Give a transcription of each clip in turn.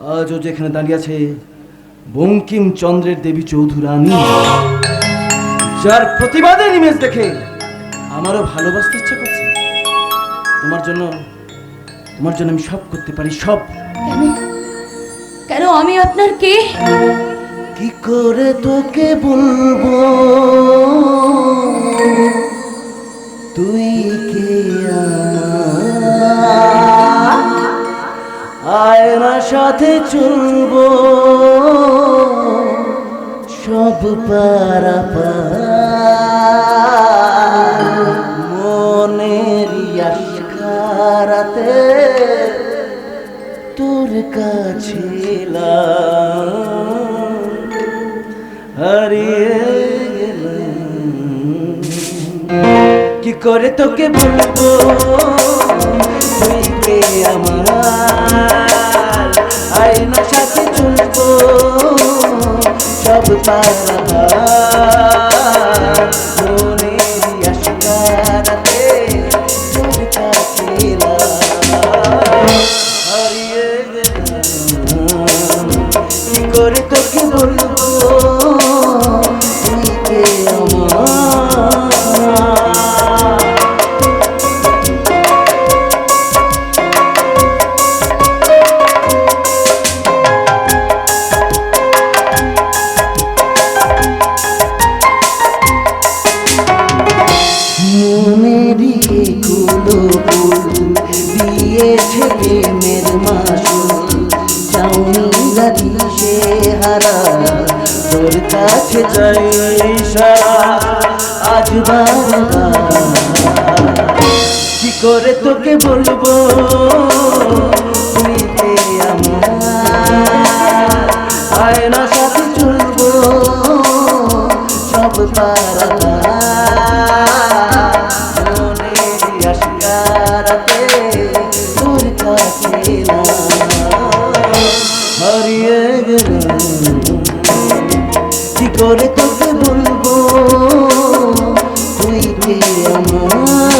আজও যেখানে দাঁড়িয়ে আছে বঙ্কিম চন্দ্রের দেবী চৌধুরানী। যার প্রতিবাদের ইমেজ দেখে আমারও ভালোবাসতে ইচ্ছা করছে। তোমার জন্য তোমার জন্য আমি সব করতে পারি সব। কেন? কেন আমি আপনার কে? কি করে তোকে বলব? তুই আয়নার সাথে চলবো। সব পারা মনের ইয়াসকারাতে তোর কাছে হারিয়ে গেলাম। কি করে তোকে বলব? আমার আয়নার সাথে চলবো সব পারা মনেরই কুলো ফুল দিয়েছে প্রেমের মাসুল। চাউনিরা দিশে হারা, তোর কাছে সারা আজ কি করে তোকে বলব? আয়না সাথে চলবো। সব পারা করে তোকে বলব তুই কে আমার?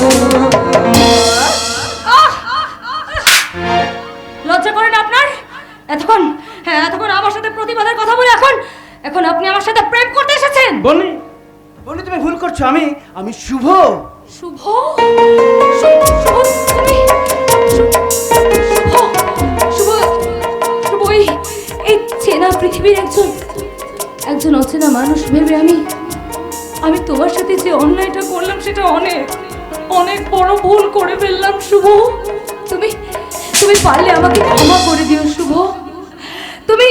লজ্জা করেন আপনার? এতক্ষণ হ্যাঁ এতক্ষণ আমার সাথে প্রতিবাদের কথা বলে এখন এখন আপনি আমার সাথে প্রেম করতে এসেছেন। বলি বলি তুমি ভুল করছ। আমি আমি শুভ। শুভ? শুভ শুভ তুমি? শুভ শুভ এই চেনা পৃথিবীর একজন একজন অচেনা মানুষ ভেবে আমি আমি তোমার সাথে যে অন্যায়টা করলাম সেটা অনেক অনেক বড় ভুল করে ফেললাম, শুভ। তুমি তুমি পারলে আমাকে ক্ষমা করে দিও, শুভ। তুমি